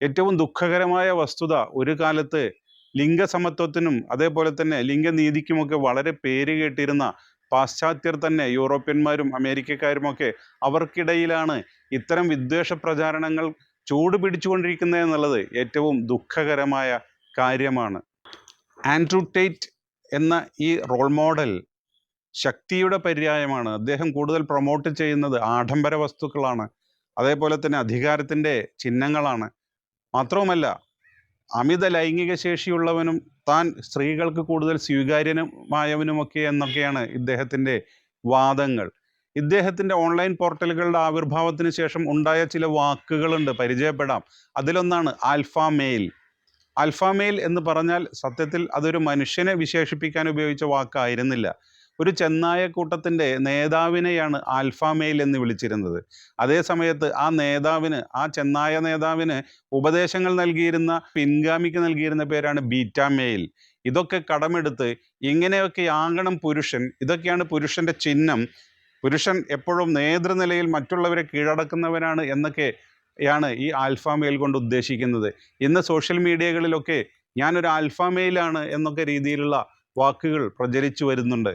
ഏറ്റവും ദുഃഖകരമായ വസ്തുത ഒരു കാലത്ത് ലിംഗസമത്വത്തിനും അതേപോലെ തന്നെ ലിംഗനീതിക്കുമൊക്കെ വളരെ പേര് കേട്ടിരുന്ന പാശ്ചാത്യർ തന്നെ യൂറോപ്യന്മാരും അമേരിക്കക്കാരുമൊക്കെ അവർക്കിടയിലാണ് ഇത്തരം വിദ്വേഷ പ്രചാരണങ്ങൾ ചൂട് പിടിച്ചുകൊണ്ടിരിക്കുന്നത് എന്നുള്ളത് ഏറ്റവും ദുഃഖകരമായ കാര്യമാണ്. ആൻഡ്രൂ ടേറ്റ് എന്ന ഈ റോൾ മോഡൽ ശക്തിയുടെ പര്യായമാണ്. അദ്ദേഹം കൂടുതൽ പ്രൊമോട്ട് ചെയ്യുന്നത് ആഡംബര വസ്തുക്കളാണ്. അതേപോലെ തന്നെ അധികാരത്തിന്റെ ചിഹ്നങ്ങളാണ്. മാത്രവുമല്ല അമിത ലൈംഗിക ശേഷിയുള്ളവനും താൻ സ്ത്രീകൾക്ക് കൂടുതൽ സ്വീകാര്യനുമായവനുമൊക്കെ എന്നൊക്കെയാണ് ഇദ്ദേഹത്തിന്റെ വാദങ്ങൾ. ഇദ്ദേഹത്തിന്റെ ഓൺലൈൻ പോർട്ടലുകളുടെ ആവിർഭാവത്തിന് ശേഷം ഉണ്ടായ ചില വാക്കുകളുണ്ട് പരിചയപ്പെടാം. അതിലൊന്നാണ് ആൽഫ മെയിൽ. ആൽഫ എന്ന് പറഞ്ഞാൽ സത്യത്തിൽ അതൊരു മനുഷ്യനെ വിശേഷിപ്പിക്കാൻ ഉപയോഗിച്ച വാക്കായിരുന്നില്ല. ഒരു ചെന്നായ കൂട്ടത്തിന്റെ നേതാവിനെയാണ് ആൽഫാമേൽ എന്ന് വിളിച്ചിരുന്നത്. അതേ സമയത്ത് ആ നേതാവിന് ആ ചെന്നായ നേതാവിന് ഉപദേശങ്ങൾ നൽകിയിരുന്ന പിൻഗാമിക്ക് നൽകിയിരുന്ന പേരാണ് ബീറ്റാമേൽ ഇതൊക്കെ കടമെടുത്ത് ഇങ്ങനെയൊക്കെ ആകണം പുരുഷൻ ഇതൊക്കെയാണ് പുരുഷന്റെ ചിഹ്നം. പുരുഷൻ എപ്പോഴും നേതൃനിലയിൽ മറ്റുള്ളവരെ കീഴടക്കുന്നവനാണ് എന്നൊക്കെ യാണ് ഈ ആൽഫാമേൽ കൊണ്ട് ഉദ്ദേശിക്കുന്നത്. ഇന്ന് സോഷ്യൽ മീഡിയകളിലൊക്കെ ഞാനൊരു ആൽഫാമേലാണ് എന്നൊക്കെ രീതിയിലുള്ള വാക്കുകൾ പ്രചരിച്ചു വരുന്നുണ്ട്.